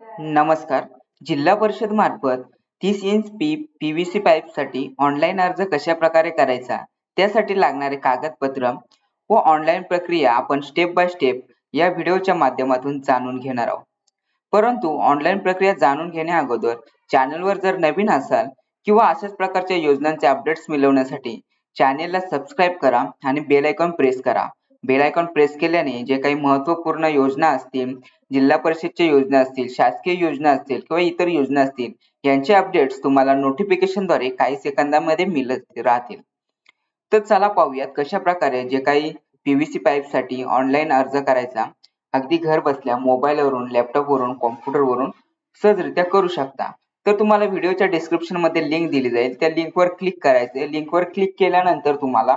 नमस्कार. जिल्हा परिषद मार्फत तीस इंच पी पीव्हीसी पाईपसाठी ऑनलाईन अर्ज कशा प्रकारे करायचा? त्यासाठी लागणारे कागदपत्र व ऑनलाईन प्रक्रिया आपण स्टेप बाय स्टेप या व्हिडिओच्या माध्यमातून जाणून घेणार आहोत. परंतु ऑनलाईन प्रक्रिया जाणून घेण्या अगोदर चॅनलवर जर नवीन असाल किंवा अशाच प्रकारच्या योजनांचे अपडेट्स मिळवण्यासाठी चॅनेलला सबस्क्राईब करा आणि बेल आयकॉन प्रेस करा. बेल आयकॉन प्रेस केल्याने जे काही महत्त्वपूर्ण योजना असतील जिल्हा परिषदच्या योजना असतील शासकीय योजना असतील किंवा इतर योजना असतील यांचे अपडेट्स तुम्हाला नोटिफिकेशनद्वारे काही सेकंदामध्ये मिळत राहतील. तर चला पाहूयात कशा प्रकारे जे काही पीव्हीसी पाईपसाठी ऑनलाईन अर्ज करायचा. अगदी घर बसल्या मोबाईलवरून लॅपटॉपवरून कॉम्प्युटरवरून सहजरित्या करू शकता. तर तुम्हाला व्हिडिओच्या डिस्क्रिप्शनमध्ये लिंक दिली जाईल. त्या लिंकवर क्लिक करायचे लिंकवर क्लिक केल्यानंतर तुम्हाला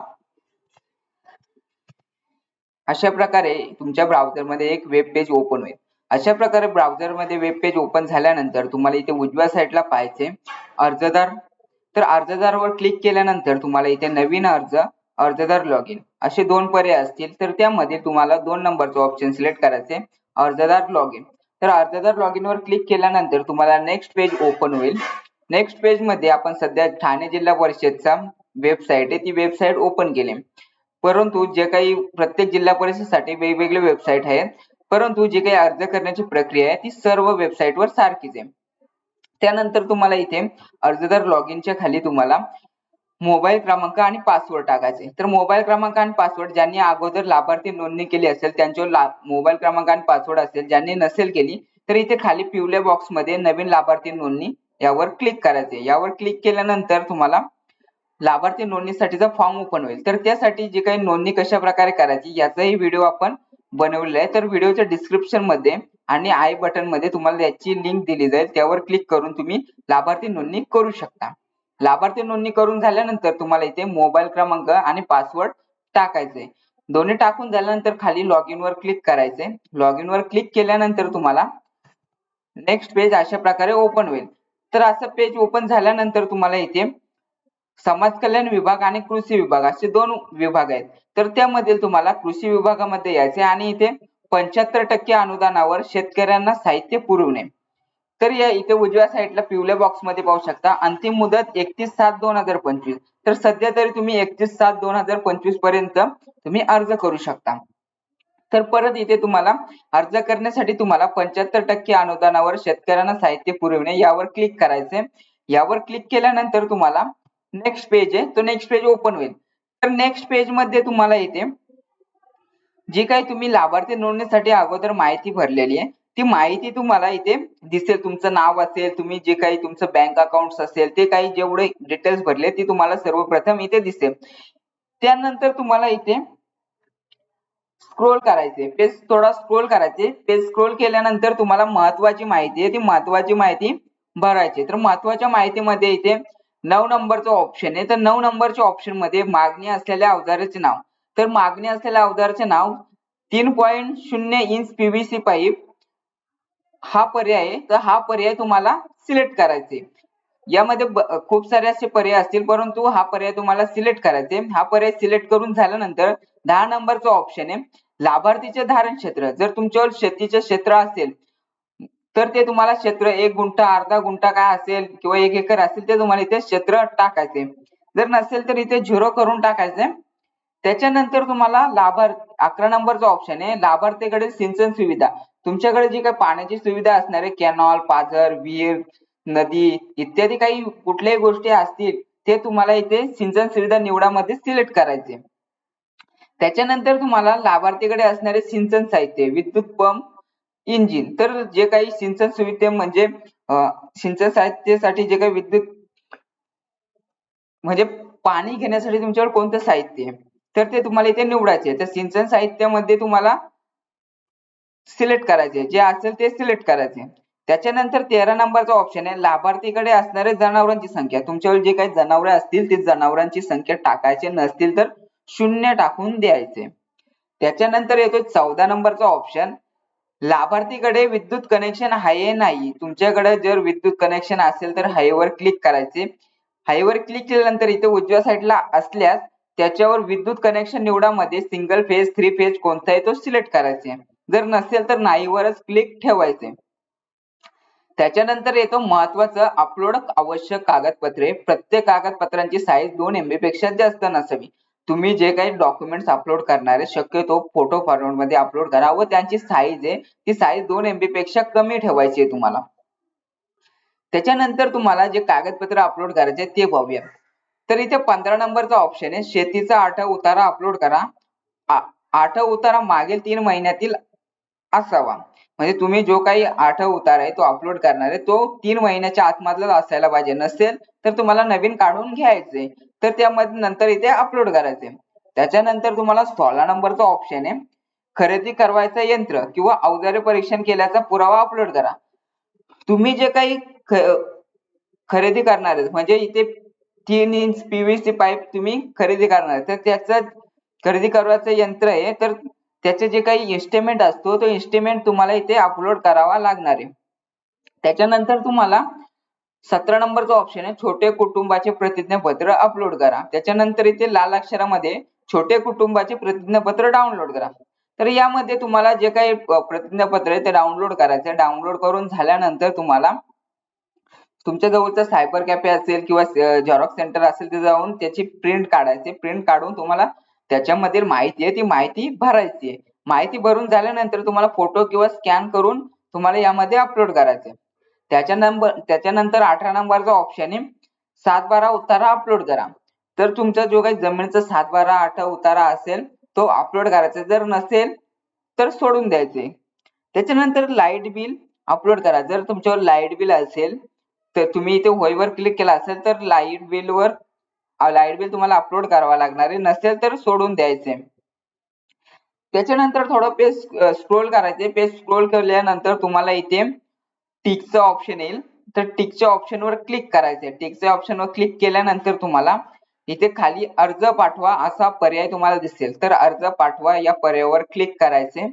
अशा प्रकारे तुमच्या ब्राउझरमध्ये एक वेब पेज ओपन होईल. अशा प्रकारे ब्राउझरमध्ये वेब पेज ओपन झाल्यानंतर तुम्हाला इथे उजव्या साईडला पाहायचे अर्जदार. तर अर्जदारवर क्लिक केल्यानंतर तुम्हाला इथे नवीन अर्ज अर्जदार लॉग इन असे दोन पर्याय असतील. तर त्यामध्ये तुम्हाला दोन नंबरचं ऑप्शन सिलेक्ट करायचे अर्जदार लॉग इन तर अर्जदार लॉग इन वर क्लिक केल्यानंतर तुम्हाला नेक्स्ट पेज ओपन होईल. नेक्स्ट पेजमध्ये आपण सध्या ठाणे जिल्हा परिषदचा वेबसाईट आहे. ती वेबसाईट ओपन केली. परंतु जे काही प्रत्येक जिल्हा परिषदेसाठी वेगवेगळे वेबसाईट आहेत परंतु जी काही अर्ज करण्याची प्रक्रिया आहे ती सर्व वेबसाईटवर सारखीच आहे. त्यानंतर तुम्हाला इथे अर्जदार लॉग इनच्या खाली तुम्हाला मोबाईल क्रमांक आणि पासवर्ड टाकायचे तर मोबाईल क्रमांक आणि पासवर्ड ज्यांनी अगोदर लाभार्थी नोंदणी केली असेल त्यांच्यावर मोबाईल क्रमांक आणि पासवर्ड असेल ज्यांनी नसेल केली तर इथे खाली पिवल्या बॉक्समध्ये नवीन लाभार्थी नोंदणी यावर क्लिक करायचे यावर क्लिक केल्यानंतर तुम्हाला लाभार्थी नोंदणीसाठीचा फॉर्म ओपन होईल तर त्यासाठी जी काही नोंदणी कशा प्रकारे करायची याचाही व्हिडिओ आपण बनवलेला आहे. तर व्हिडिओच्या डिस्क्रिप्शनमध्ये आणि आय बटनमध्ये तुम्हाला याची लिंक दिली जाईल. त्यावर क्लिक करून तुम्ही लाभार्थी नोंदणी करू शकता. लाभार्थी नोंदणी करून झाल्यानंतर तुम्हाला इथे मोबाईल क्रमांक आणि पासवर्ड टाकायचे. दोन्ही टाकून झाल्यानंतर खाली लॉग इन वर क्लिक करायचे. लॉग इन वर क्लिक केल्यानंतर तुम्हाला नेक्स्ट पेज अशा प्रकारे ओपन होईल. तर असं पेज ओपन झाल्यानंतर तुम्हाला इथे समाज कल्याण विभाग आणि कृषी विभाग असे दोन विभाग आहेत. तर त्यामधील तुम्हाला कृषी विभागामध्ये यायचे आणि इथे पंच्याहत्तर टक्के अनुदानावर शेतकऱ्यांना साहित्य पुरवणे. तर या इथे उजव्या साईडला पिवल्या बॉक्समध्ये पाहू शकता. अंतिम मुदत एकतीस सात दोन हजार पंचवीस. तर सध्या तरी तुम्ही एकतीस सात दोन हजार पंचवीसपर्यंत तुम्ही अर्ज करू शकता. तर परत इथे तुम्हाला अर्ज करण्यासाठी तुम्हाला पंच्याहत्तर टक्के अनुदानावर शेतकऱ्यांना साहित्य पुरविणे यावर क्लिक करायचे यावर क्लिक केल्यानंतर तुम्हाला नेक्स्ट पेज आहे. तो नेक्स्ट पेज ओपन होईल. तर नेक्स्ट पेजमध्ये तुम्हाला इथे जी काही तुम्ही लाभार्थी नोंदणीसाठी अगोदर माहिती भरलेली आहे ती माहिती तुम्हाला इथे दिसेल. तुमचं नाव असेल तुम्ही जे काही तुमचं बँक अकाउंट असेल ते काही जेवढे डिटेल्स भरले ती तुम्हाला सर्वप्रथम इथे दिसेल. त्यानंतर तुम्हाला इथे स्क्रोल करायचे पेज थोडा स्क्रोल करायचे पेज स्क्रोल केल्यानंतर तुम्हाला महत्वाची माहिती आहे. ती महत्वाची माहिती भरायची तर महत्त्वाच्या माहितीमध्ये इथे नऊ नंबरचा ऑप्शन आहे. तर नऊ नंबरच्या ऑप्शनमध्ये मागणी असलेल्या अवजाराचे नाव. तर मागणी असलेल्या अवजाराचे नाव तीन पॉईंट शून्य इंच पीव्हीसी पाईप हा पर्याय आहे. तर हा पर्याय तुम्हाला सिलेक्ट करायचे यामध्ये खूप सारे असे पर्याय असतील परंतु हा पर्याय तुम्हाला सिलेक्ट करायचे हा पर्याय सिलेक्ट करून झाल्यानंतर दहा नंबरचा ऑप्शन आहे. लाभार्थीचे धारण क्षेत्र. जर तुमच्यावर शेतीचे क्षेत्र असेल तर ते तुम्हाला क्षेत्र एक गुंठा अर्धा गुंठा काय असेल किंवा एक एकर असेल ते तुम्हाला इथे क्षेत्र टाकायचे. जर नसेल तर इथे झिरो करून टाकायचे. त्याच्यानंतर तुम्हाला लाभार्थी अकरा नंबरचा ऑप्शन आहे. लाभार्थीकडे सिंचन सुविधा. तुमच्याकडे जी काही पाण्याची सुविधा असणार आहे कॅनॉल पाझर विहीर नदी इत्यादी काही कुठल्याही गोष्टी असतील ते तुम्हाला इथे सिंचन सुविधा निवडामध्ये सिलेक्ट करायचे. त्याच्यानंतर तुम्हाला लाभार्थीकडे असणारे सिंचन साहित्य विद्युत पंप इंजिन. तर जे काही सिंचन सुविधा म्हणजे सिंचन साहित्यासाठी जे काही विद्युत म्हणजे पाणी घेण्यासाठी तुमच्याकडे कोणतं साहित्य आहे? तर ते तुम्हाला इथे निवडायचे तर सिंचन साहित्यामध्ये तुम्हाला सिलेक्ट करायचे जे असेल ते सिलेक्ट करायचे त्याच्यानंतर तेरा नंबरचा ऑप्शन आहे. लाभार्थीकडे असणारे जनावरांची संख्या. तुमच्यावर जे काही जनावरे असतील ते जनावरांची संख्या टाकायचे नसतील तर शून्य टाकून द्यायचे त्याच्यानंतर येतो चौदा नंबरचा ऑप्शन. लाभार्थीकडे विद्युत कनेक्शन आहे नाही. तुमच्याकडे जर विद्युत कनेक्शन असेल तर हायवर क्लिक करायचे. हायवर क्लिक केल्यानंतर इथे उजव्या साईडला असल्यास त्याच्यावर विद्युत कनेक्शन निवडामध्ये सिंगल फेज थ्री फेज कोणता आहे तो सिलेक्ट करायचे. जर नसेल तर नाहीवरच क्लिक ठेवायचे. त्याच्यानंतर येतो महत्वाचं अपलोड आवश्यक कागदपत्रे. प्रत्येक कागदपत्रांची साईज दोन एमबी पेक्षा जास्त नसावी. तुम्ही जे काही डॉक्युमेंट्स अपलोड करणार आहे शक्यतो फोटो फॉर्मॅटमध्ये अपलोड करा व त्यांची साईज आहे ती साईज दोन एमबी पेक्षा कमी ठेवायची आहे तुम्हाला. त्याच्यानंतर तुम्हाला जे कागदपत्र अपलोड करायचे ते पाहूया तर इथे पंधरा नंबरचा ऑप्शन आहे शेतीचा आठ उतारा अपलोड करा. आठ उतारा मागील तीन महिन्यातील असावा. म्हणजे तुम्ही जो काही आठव उतारा आहे तो अपलोड करणार आहे तो तीन महिन्याच्या आतमधलाच असायला पाहिजे. नसेल तर तुम्हाला नवीन काढून घ्यायचे. तर त्यामध्ये नंतर इथे अपलोड करायचे. त्याच्यानंतर तुम्हाला सोळा नंबरचा ऑप्शन आहे. खरेदी करवायचं यंत्र किंवा अवजारे परीक्षण केल्याचा पुरावा अपलोड करा. तुम्ही जे काही खरेदी करणार आहेत म्हणजे इथे तीन इंच पीव्हीसी पाईप तुम्ही खरेदी करणार तर त्याचं खरेदी करवायचं यंत्र आहे. तर त्याचे जे काही इन्स्ट्रुमेंट असतो तो इन्स्ट्रुमेंट तुम्हाला इथे अपलोड करावा लागणार आहे. त्याच्यानंतर तुम्हाला सतरा नंबरचा ऑप्शन आहे छोटे कुटुंबाचे प्रतिज्ञापत्र अपलोड करा. त्याच्यानंतर इथे लाल अक्षरामध्ये छोटे कुटुंबाचे प्रतिज्ञापत्र डाउनलोड करा. तर यामध्ये तुम्हाला जे काही प्रतिज्ञापत्र आहे ते डाउनलोड करायचं डाउनलोड करून झाल्यानंतर तुम्हाला तुमच्या जवळचा सायबर कॅफे असेल किंवा झेरॉक्स सेंटर असेल ते जाऊन त्याची प्रिंट काढायची. प्रिंट काढून तुम्हाला त्याच्यामधील माहिती आहे ती माहिती भरायची आहे. माहिती भरून झाल्यानंतर तुम्हाला फोटो किंवा स्कॅन करून तुम्हाला यामध्ये अपलोड करायचे त्याच्या नंबर त्याच्यानंतर अठरा नंबरचा ऑप्शन आहे. सात बारा उतारा अपलोड करा. तर तुमचा जो काही जमिनीचा सात बारा आठ उतारा असेल तो अपलोड करायचा. जर नसेल तर सोडून द्यायचे. त्याच्यानंतर लाइट बिल अपलोड करा. जर तुमच्यावर लाइट बिल असेल तर तुम्ही इथे होईवर क्लिक केला असेल तर लाइट बिल वर लाइट बिल तुम्हाला अपलोड करावा लागणार आहे. नसेल तर सोडून द्यायचे. त्याच्यानंतर थोडं पेज स्क्रोल करायचे. पेज स्क्रोल केल्यानंतर तुम्हाला इथे टिकचं ऑप्शन येईल. तर टिकच्या ऑप्शनवर क्लिक करायचे टिकच्या ऑप्शनवर क्लिक केल्यानंतर तुम्हाला इथे खाली अर्ज पाठवा असा पर्याय तुम्हाला दिसेल. तर अर्ज पाठवा या पर्यायावर क्लिक करायचे.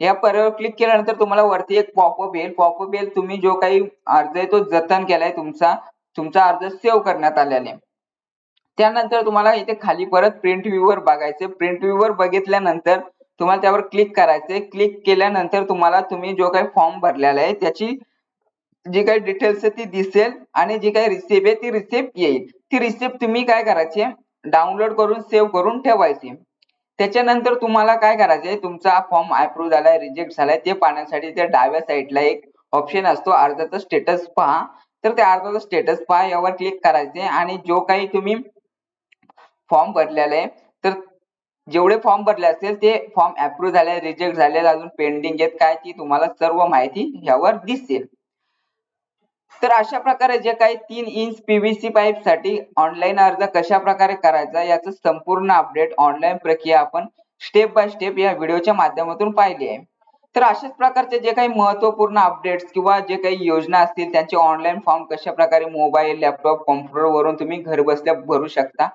या पर्यायावर क्लिक केल्यानंतर तुम्हाला वरती एक पॉपअप येईल. पॉपअप येईल. तुम्ही जो काही अर्ज आहे तो जतन केलाय तुमचा. तुमचा अर्ज सेव्ह करण्यात आलेला आहे. त्यानंतर तुम्हाला इथे खाली परत प्रिंट व्ह्यूवर बघायचे. प्रिंट व्ह्यूवर बघितल्यानंतर तुम्हाला त्यावर क्लिक करायचे. क्लिक केल्यानंतर तुम्हाला तुम्ही जो काही फॉर्म भरलेला आहे त्याची जी काही डिटेल्स आहे ती दिसेल आणि जी काही रिसिप्ट आहे ती रिसिप्ट येईल. ती रिसिप्ट तुम्ही काय करायची? डाउनलोड करून सेव्ह करून ठेवायची. त्याच्यानंतर तुम्हाला काय करायचंय? तुमचा फॉर्म अप्रूव्ह झालाय रिजेक्ट झालाय ते पाहण्यासाठी त्या डाव्या साईडला एक ऑप्शन असतो अर्जाचा स्टेटस पहा. तर त्या अर्जाचा स्टेटस पहा यावर क्लिक करायचे आणि जो काही तुम्ही फॉर्म भरलेला आहे तर जेवढे फॉर्म भरले असतील ते फॉर्म अप्रूव्ह झाले रिजेक्ट झाले अजून पेंडिंग आहेत काय ती तुम्हाला सर्व माहिती यावर दिसेल. तर अशा प्रकारे जे काही तीन इंच पीव्हीसी पाईपसाठी ऑनलाईन अर्ज कशा प्रकारे करायचा याचं संपूर्ण अपडेट ऑनलाईन प्रक्रिया आपण स्टेप बाय स्टेप या व्हिडिओच्या माध्यमातून पाहिली आहे. तर अशाच प्रकारचे जे काही महत्त्वपूर्ण अपडेट्स किंवा जे काही योजना असतील त्यांचे ऑनलाईन फॉर्म कशा प्रकारे मोबाईल लॅपटॉप कॉम्प्युटर वरून तुम्ही घर बसल्या भरू शकता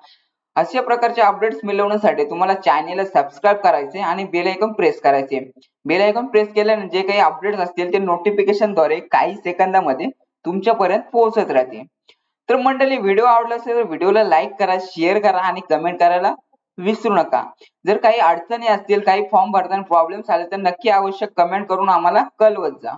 अशा प्रकारचे अपडेट्स मिळवण्यासाठी तुम्हाला चॅनेलला सबस्क्राईब करायचे आणि बेल आयकॉन प्रेस करायचे. बेल आयकॉन प्रेस केल्याने जे काही अपडेट्स असतील ते नोटिफिकेशनद्वारे काही सेकंदामध्ये तुमच्यापर्यंत पोहोचत राहते. तर मंडळी व्हिडिओ आवडला असेल तर व्हिडिओला लाईक करा शेअर करा आणि कमेंट करायला विसरू नका. जर काही अडचणी असतील काही फॉर्म भरताना प्रॉब्लेम्स आले तर नक्की आवश्यक कमेंट करून आम्हाला कळवत जा.